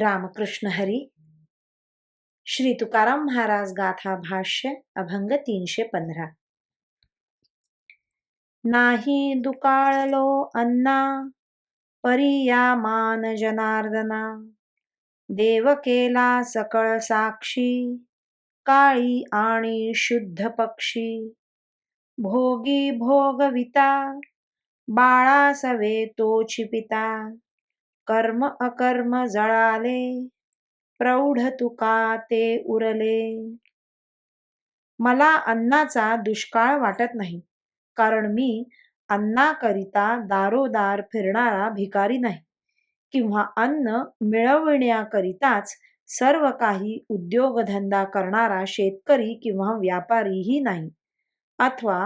रामकृष्ण हरी। श्री तुकाराम महाराज गाथा भाष्य अभंग तीनशे पंधरा। नाही दुकाळलो अन्ना परिया मान जनार्दना। देव केला सकळ साक्षी काळी आणि शुद्ध पक्षी। भोगी भोगविता बाळा सवे तोची पिता। कर्म अकर्म जळाले प्रौढ तुका ते उरले. मला अन्नाचा दुष्काळ वाटत नाही कारण मी अन्नाकरिता दारोदार फिरणारा भिकारी नाही किंवा अन्न मिळविण्याकरिताच सर्व काही उद्योगधंदा करणारा शेतकरी किंवा व्यापारीही नाही अथवा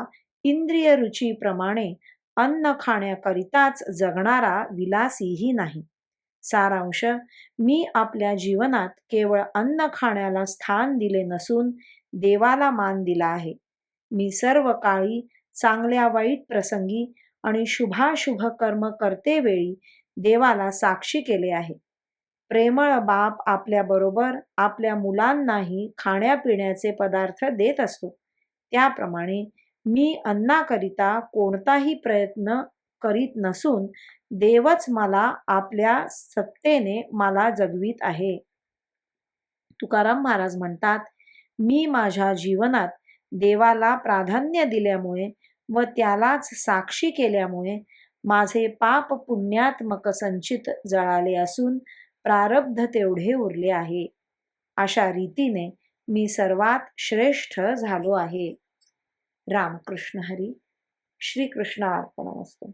इंद्रिय रुचीप्रमाणे अन्न खाण्याकरिताच जगणारा विलासीही नाही. सारांश. मी आपल्या जीवनात केवळ अन्न खाण्याला स्थान दिले नसून देवाला मान दिला आहे. मी सर्व काळी चांगल्या वाईट प्रसंगी आणि शुभाशुभ कर्म करते वेळी देवाला साक्षी केले आहे. प्रेमळ बाप आपल्या बरोबर आपल्या मुलांनाही खाण्यापिण्याचे पदार्थ देत असतो. त्याप्रमाणे मी अन्नाकरिता कोणताही प्रयत्न करीत नसून देवच मला आपल्या सत्तेने मला जगवीत आहे. तुकाराम महाराज म्हणतात मी माझ्या जीवनात देवाला प्राधान्य दिल्यामुळे व त्यालाच साक्षी केल्यामुळे माझे पाप पुण्यात्मक संचित जळाले असून प्रारब्ध तेवढे उरले आहे. अशा रीतीने मी सर्वात श्रेष्ठ झालो आहे. रामकृष्ण हरी श्रीकृष्ण अर्पण असतो